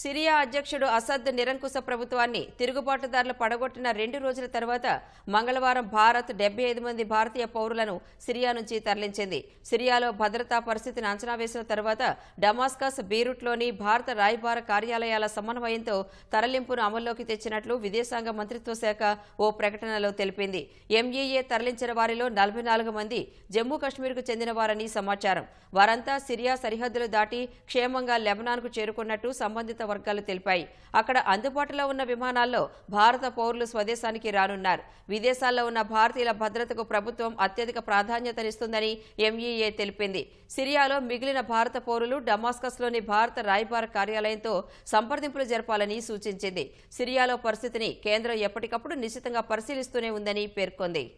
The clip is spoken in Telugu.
సిరియా అధ్యక్షుడు అసద్ నిరంకుశ ప్రభుత్వాన్ని తిరుగుబాటుదారులు పడగొట్టిన రెండు రోజుల తర్వాత మంగళవారం భారత్ డెబ్బై ఐదు మంది భారతీయ పౌరులను సిరియా నుంచి తరలించింది. సిరియాలో భద్రతా పరిస్థితిని అంచనా వేసిన తర్వాత డమాస్కస్ బీరూట్లోని భారత రాయబార కార్యాలయాల సమన్వయంతో తరలింపును అమల్లోకి తెచ్చినట్లు విదేశాంగ మంత్రిత్వ శాఖ ఓ ప్రకటనలో తెలిపింది. ఎంఈఏ తరలించిన వారిలో నలభై నాలుగు మంది జమ్మూ కాశ్మీర్కు చెందిన వారని సమాచారం. వారంతా సిరియా సరిహద్దులు దాటి క్షేమంగా లెబనాన్కు చేరుకున్నట్టు సంబంధిత వర్గాలు తెలిపాయి. అక్కడ అందుబాటులో ఉన్న విమానాల్లో భారత పౌరులు స్వదేశానికి రానున్నారు. విదేశాల్లో ఉన్న భారతీయుల భద్రతకు ప్రభుత్వం అత్యధిక ప్రాధాన్యతనిస్తుందని ఎంఈఏ తెలిపింది. సిరియాలో మిగిలిన భారత పౌరులు డమాస్కస్లోని భారత రాయబార కార్యాలయంతో సంప్రదింపులు జరపాలని సూచించింది. సిరియాలో పరిస్థితిని కేంద్రం ఎప్పటికప్పుడు నిశ్చితంగా పరిశీలిస్తూనే ఉందని పేర్కొంది.